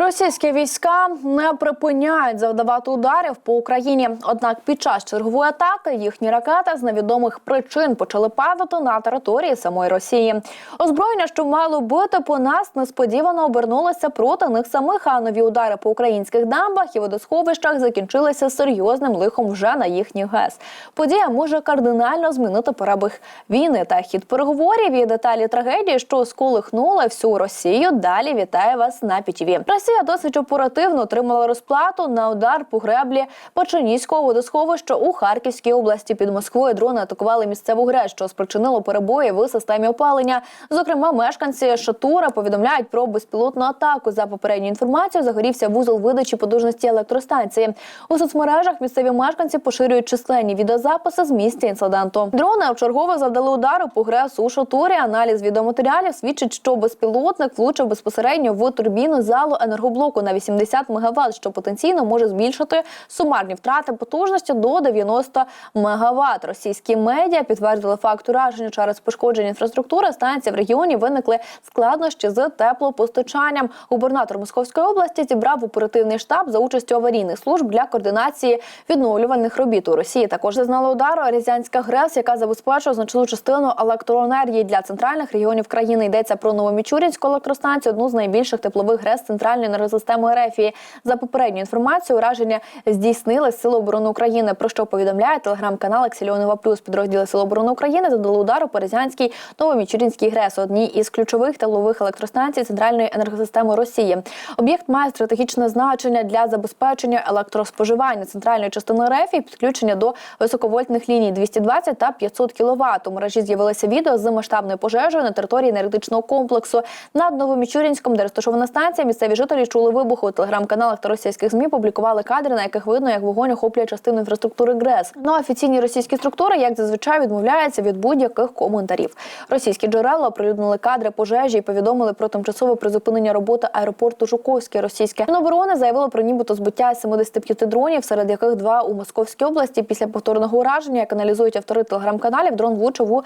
Російські війська не припиняють завдавати ударів по Україні. Однак під час чергової атаки їхні ракети з невідомих причин почали падати на території самої Росії. Озброєння, що мало бити по нас, несподівано обернулося проти них самих. А нові удари по українських дамбах і водосховищах закінчилися серйозним лихом вже на їхніх ГЕС. Подія може кардинально змінити перебіг війни та хід переговорів і деталі трагедії, що сколихнули всю Росію. Далі вітає вас на ПІТІВІ. Росія досить оперативно отримала розплату на удар по греблі Печеніського водосховища у Харківській області. Під Москвою дрони атакували місцеву ГРЕС, що спричинило перебої в системі опалення. Зокрема, мешканці Шатура повідомляють про безпілотну атаку. За попередньою інформацією, загорівся вузол видачі потужності електростанції. У соцмережах місцеві мешканці поширюють численні відеозаписи з місця інциденту. Дрони вчергово завдали удару по ГРЕС у Шатурі. Аналіз відеоматеріалів свідчить, що безпілотник влучив безпосередньо в турбіну залу енергоблоку на 80 МВт, що потенційно може збільшити сумарні втрати потужності до 90 МВт. Російські медіа підтвердили факт ураження через пошкодження інфраструктури. Станції в регіоні виникли складнощі з теплопостачанням. Губернатор Московської області зібрав оперативний штаб за участю аварійних служб для координації відновлювальних робіт у Росії. Також зазнала удару Рязанська ГРЕС, яка забезпечує значну частину електроенергії для центральних регіонів країни. Йдеться про Новомічурінську електростанцію, одну з найбільших теплових ГРЕС центральної енергосистеми РФ. За попередньою інформацією, ураження здійснили Сили оборони України. Про що повідомляє телеграм-канал Ексільонова Плюс. Підрозділи Сил оборони України задали удару по Рязанській Новомічурінській ГРЕС, одній із ключових теплових електростанцій центральної енергосистеми Росії. Об'єкт має стратегічне значення для забезпечення електроспоживання центральної частини РФ і підключення до високовольтних ліній 220 та 500 кВт. У мережі з'явилося відео з масштабною пожежею на території енергетичного комплексу над Новомічурінськом, де розташована станція. Місцеві жителі чули вибухи у телеграм-каналах та російських змі. Публікували кадри, на яких видно, як вогонь охоплює частину інфраструктури ГРЕС. Ну офіційні російські структури, як зазвичай, відмовляються від будь-яких коментарів. Російські джерела оприлюднили кадри пожежі і повідомили про тимчасове призупинення роботи аеропорту Жуковське. Російське Міноборони заявило про нібито збиття 75 дронів, серед яких два у Московській області. Після повторного ураження, як аналізують автори телеграм-каналів, дрон влучив у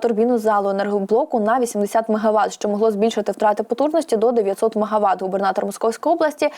турбіну залу енергоблоку на 80 МВт, що могло збільшити втрати потужності до 900 МВт. Губернатор Московської області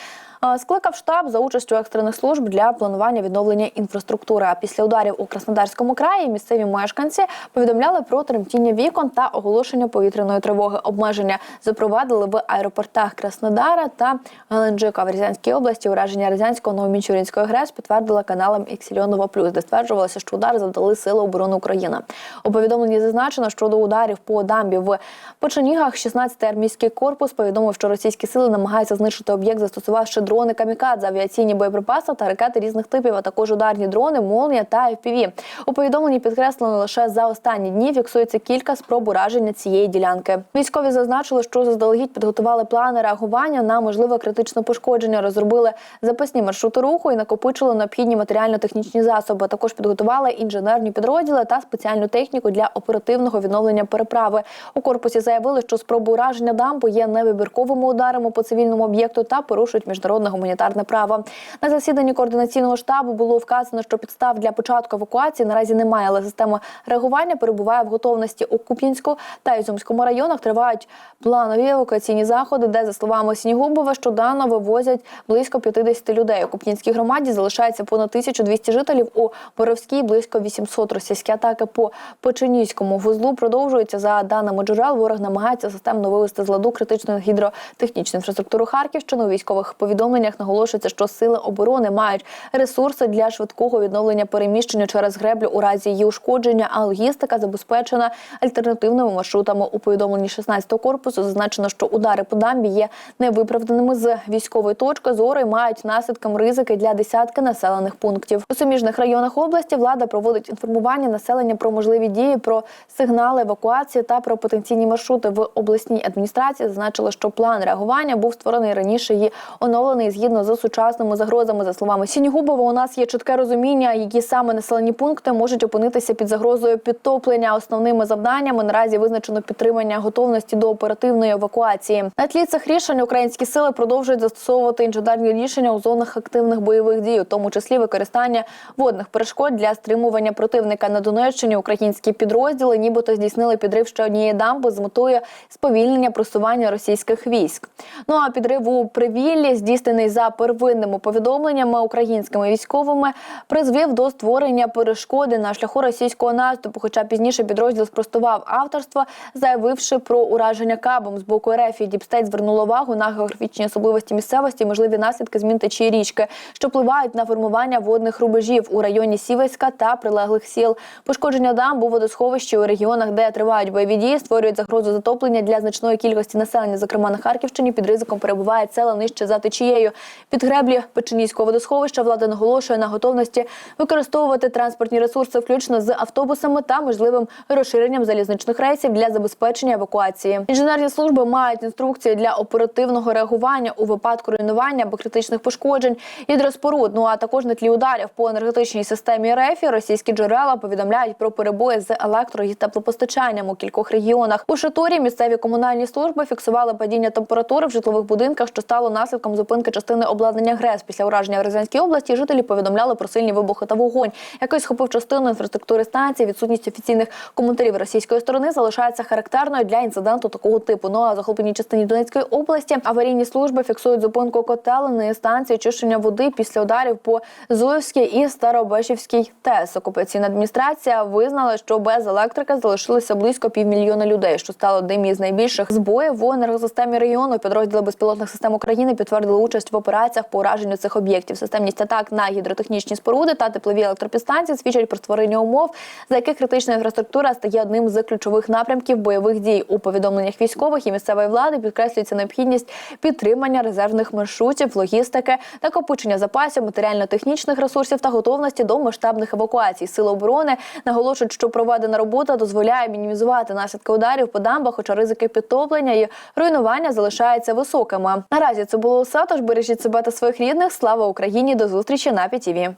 скликав штаб за участю екстрених служб для планування відновлення інфраструктури. А після ударів у Краснодарському краї місцеві мешканці повідомляли про тремтіння вікон та оголошення повітряної тривоги. Обмеження запровадили в аеропортах Краснодара та Геленджика в Рязанській області. Ураження Рязанського Новомічурінської ГРЕС підтвердила каналам Іксільонова Плюс, де стверджувалося, що удар завдали сили оборони України. У повідомленні зазначено, що до ударів по дамбі в Печенігах 16-й армійський корпус повідомив, що російські сили намагаються знищити об'єкт, застосувавши дрони камікадзе, авіаційні боєприпаси та ракети різних типів, а також ударні дрони, молнія та FPV. У повідомленні підкреслено лише за останні дні фіксується кілька спроб ураження цієї ділянки. Військові зазначили, що заздалегідь підготували плани реагування на можливе критичне пошкодження, розробили запасні маршрути руху і накопичили необхідні матеріально-технічні засоби. Також підготували інженерні підрозділи та спеціальну техніку для оперативного відновлення переправи. У корпусі заявили, що спроби ураження дамбу є невибірковими ударами по цивільному об'єкту та порушують міжнародне гуманітарне право. На засіданні координаційного штабу було вказано, що підстав для початку евакуації наразі немає, але система реагування перебуває в готовності у Куп'янську та Ізюмському районах. Тривають планові евакуаційні заходи, де за словами Снігубова щоденно вивозять близько 50 людей. У Куп'янській громаді залишається понад 1200 жителів. У Боровській близько 800 російські атаки по Печеніському вузлу продовжуються. За даними джерел, ворог намагається системно вивести з ладу критичну гідротехнічну інфраструктуру Харківщини. У військових повідомленнях наголошується, що сили оборони мають ресурси для швидкого відновлення переміщення через греблю у разі її ушкодження, а логістика забезпечена альтернативними маршрутами. У повідомленні 16-го корпусу зазначено, що удари по дамбі є невиправданими з військової точки зору і мають наслідком ризики для десятки населених пунктів. У суміжних районах області влада проводить інформування населення про можливі дії, про сигнали евакуації та про потенційні маршрути в обласній адміністрації. Зазначили, що план реагування був створений раніше і оновлений згідно з сучасними загрозами. За словами Сінігубова, у нас є чітке розуміння, які саме населені пункти можуть опинитися під загрозою підтоплення. Основними завданнями наразі визначено підтримання готовності до оперативної евакуації. На тлі цих рішень українські сили продовжують застосовувати інженерні рішення у зонах активних бойових дій, у тому числі використання водних перешкод для стримування противника на Донеччині. Українські підрозділи, нібито здійснили підрив ще однієї дамби з метою сповільнення просування російських військ. Ну а під Підрив у привіллі, здійснений за первинними повідомленнями українськими військовими, призвів до створення перешкоди на шляху російського наступу. Хоча пізніше підрозділ спростував авторство, заявивши про ураження кабом з боку РФ. І Діпстейт звернула увагу на географічні особливості місцевості, можливі наслідки змін течії річки, що впливають на формування водних рубежів у районі Сівецька та прилеглих сіл. Пошкодження дамб у водосховищі у регіонах, де тривають бойові дії, створюють загрозу затоплення для значної кількості населення, зокрема на Харківщині. Під ризиком перебуває села нижче за течією. Під греблі Печеніського водосховища влада наголошує на готовності використовувати транспортні ресурси, включно з автобусами та можливим розширенням залізничних рейсів для забезпечення евакуації. Інженерні служби мають інструкції для оперативного реагування у випадку руйнування або критичних пошкоджень гідроспоруд. Ну а також на тлі ударів по енергетичній системі РФ російські джерела повідомляють про перебої з електро і теплопостачанням у кількох регіонах. У Шатурі місцеві комунальні служби фіксували падіння температури в житлових будинках, що стало наслідком зупинки частини обладнання ГРЕС. Після ураження в Рязанській області жителі повідомляли про сильні вибухи та вогонь, який схопив частину інфраструктури станції. Відсутність офіційних коментарів російської сторони залишається характерною для інциденту такого типу. Ну а в захопленій частині Донецької області аварійні служби фіксують зупинку котеленої станції очищення води після ударів по Зуївській і Старобешівській ТЕС. Окупаційна адміністрація визнала, що без електрики залишилося близько півмільйона людей, що стало одним із найбільших збоїв в енергосистемі регіону. Підрозділи безпілотних систем України підтвердили участь в операціях по ураженню цих об'єктів. Системність атак на гідротехнічні споруди та теплові електропідстанції свідчать про створення умов, за яких критична інфраструктура стає одним з ключових напрямків бойових дій у повідомленнях військових і місцевої влади. Підкреслюється необхідність підтримання резервних маршрутів, логістики, накопичення запасів, матеріально-технічних ресурсів та готовності до масштабних евакуацій. Сили оборони наголошують, що проведена робота дозволяє мінімізувати наслідки ударів по дамбах, хоча ризики підтоплення і руйнування залишаються високими. Наразі це було все. Тож бережіть себе та своїх рідних. Слава Україні! До зустрічі на ПІТІВІ.